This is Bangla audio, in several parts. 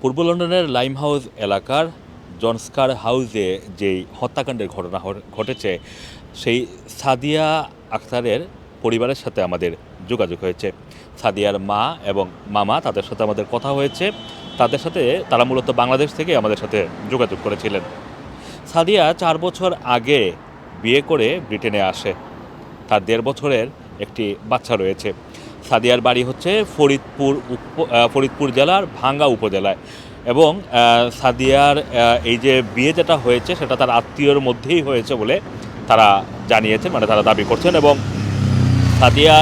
পূর্ব লন্ডনের লাইম হাউস এলাকার জনস্কার হাউসে যেই হত্যাকাণ্ডের ঘটনা ঘটেছে, সেই সাদিয়া আখতারের পরিবারের সাথে আমাদের যোগাযোগ হয়েছে। সাদিয়ার মা এবং মামা তাদের সাথে আমাদের কথা হয়েছে। তাদের সাথে তারা মূলত বাংলাদেশ থেকে আমাদের সাথে যোগাযোগ করেছিলেন। সাদিয়া চার বছর আগে বিয়ে করে ব্রিটেনে আসে। তার দেড় বছরের একটি বাচ্চা রয়েছে। সাদিয়ার বাড়ি হচ্ছে ফরিদপুর ফরিদপুর জেলার ভাঙ্গা উপজেলায়। এবং সাদিয়ার এই যে বিয়ে যেটা হয়েছে, সেটা তার আত্মীয়র মধ্যেই হয়েছে বলে তারা জানিয়েছেন মানে তারা দাবি করছেন। এবং সাদিয়া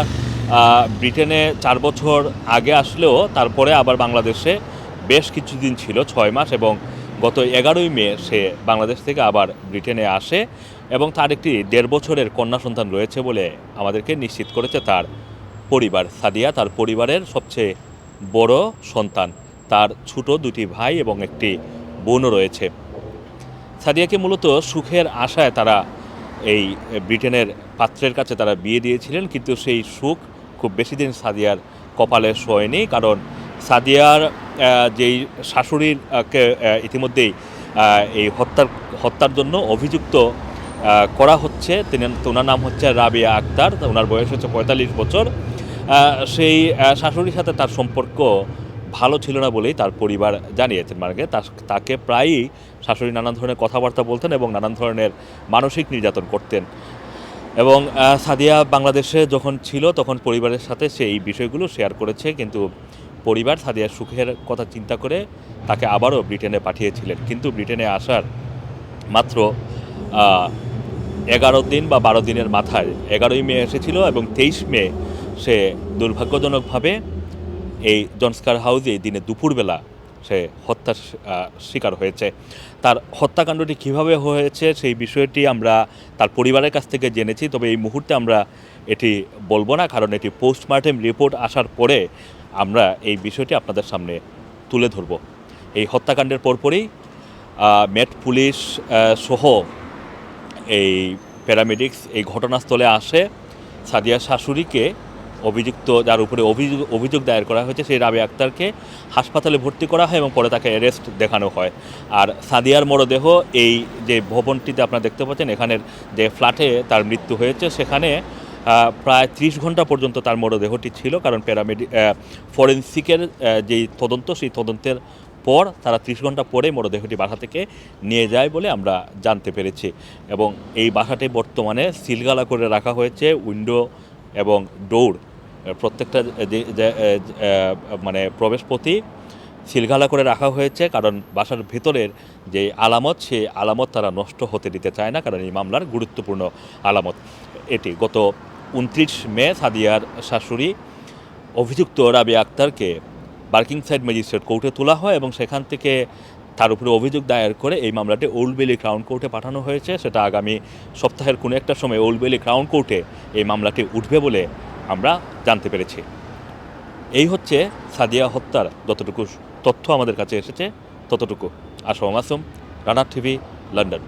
ব্রিটেনে চার বছর আগে আসলেও তারপরে আবার বাংলাদেশে বেশ কিছুদিন ছিল, ছয় মাস, এবং গত এগারোই মে সে বাংলাদেশ থেকে আবার ব্রিটেনে আসে। এবং তার একটি দেড় বছরের কন্যা সন্তান রয়েছে বলে আমাদেরকে নিশ্চিত করেছে তার পরিবার, সাদিয়া তার পরিবারের সবচেয়ে বড় সন্তান। তার ছোট দুটি ভাই এবং একটি বোনও রয়েছে। সাদিয়াকে মূলত সুখের আশায় তারা এই ব্রিটেনের পাত্রের কাছে তারা বিয়ে দিয়েছিলেন, কিন্তু সেই সুখ খুব বেশি দিন সাদিয়ার কপালে শোয়নি, কারণ সাদিয়ার যেই শাশুড়ির ইতিমধ্যেই এই হত্যার হত্যার জন্য অভিযুক্ত করা হচ্ছে, তিনি ওনার নাম হচ্ছে রাবিয়া আক্তার ওনার বয়স হচ্ছে পঁয়তাল্লিশ বছর। সেই শাশুড়ির সাথে তার সম্পর্ক ভালো ছিল না বলেই তার পরিবার জানিয়েছেন মানে তাকে প্রায়ই শাশুড়ি নানান ধরনের কথাবার্তা বলতেন এবং নানান ধরনের মানসিক নির্যাতন করতেন। এবং সাদিয়া বাংলাদেশে যখন ছিল তখন পরিবারের সাথে সে এই বিষয়গুলো শেয়ার করেছে। কিন্তু পরিবার সাদিয়ার সুখের কথা চিন্তা করে তাকে আবারও ব্রিটেনে পাঠিয়েছিলেন। কিন্তু ব্রিটেনে আসার মাত্র এগারো দিন বা বারো দিনের মাথায় এগারোই মে এসেছিল এবং তেইশ মে সে দুর্ভাগ্যজনকভাবে এই জনস্কার হাউজে দিনে দুপুরবেলা সে হত্যার শিকার হয়েছে। তার হত্যাকাণ্ডটি কীভাবে হয়েছে সেই বিষয়টি আমরা তার পরিবারের কাছ থেকে জেনেছি, তবে এই মুহূর্তে আমরা এটি বলব না, কারণ এটি পোস্টমার্টেম রিপোর্ট আসার পরে আমরা এই বিষয়টি আপনাদের সামনে তুলে ধরব। এই হত্যাকাণ্ডের পরপরই মেট পুলিশ সহ এই প্যারামেডিক্স এই ঘটনাস্থলে আসে সাদিয়া শাশুড়িকে অভিযুক্ত, যার উপরে অভিযোগ অভিযোগ দায়ের করা হয়েছে, সেই রাবে আক্তারকে হাসপাতালে ভর্তি করা হয় এবং পরে তাকে অ্যারেস্ট দেখানো হয়। আর সাদিয়ার মরদেহ এই যে ভবনটিতে আপনারা দেখতে পাচ্ছেন, এখানের যে ফ্ল্যাটে তার মৃত্যু হয়েছে, সেখানে প্রায় ত্রিশ ঘণ্টা পর্যন্ত তার মরদেহটি ছিল, কারণ প্যারামেডি ফরেন্সিকের যেই তদন্ত, সেই তদন্তের পর তারা ত্রিশ ঘণ্টা পরে মরদেহটি বাসা থেকে নিয়ে যায় বলে আমরা জানতে পেরেছি। এবং এই বাসাটি বর্তমানে সিলগালা করে রাখা হয়েছে, উইন্ডো এবং ডোর প্রত্যেকটা মানে প্রবেশপথই সিলগালা করে রাখা হয়েছে, কারণ বাসার ভেতরের যে আলামত, সেই আলামত তারা নষ্ট হতে দিতে চায় না, কারণ এই মামলার গুরুত্বপূর্ণ আলামত এটি। গত উনত্রিশ মে সাদিয়ার শাশুড়ি অভিযুক্ত রাবি আক্তারকে বার্কিং সাইড ম্যাজিস্ট্রেট কোর্টে তোলা হয় এবং সেখান থেকে তার উপরে অভিযোগ দায়ের করে এই মামলাটি ওল্ড বেলি ক্রাউন কোর্টে পাঠানো হয়েছে। সেটা আগামী সপ্তাহের কোনো একটা সময় ওল্ড বেলি ক্রাউন কোর্টে এই মামলাটি উঠবে বলে আমরা জানতে পেরেছি। এই হচ্ছে সাদিয়া হত্যার যতটুকু তথ্য আমাদের কাছে এসেছে, ততটুকু। আসম আসম রানার টিভি, লন্ডন।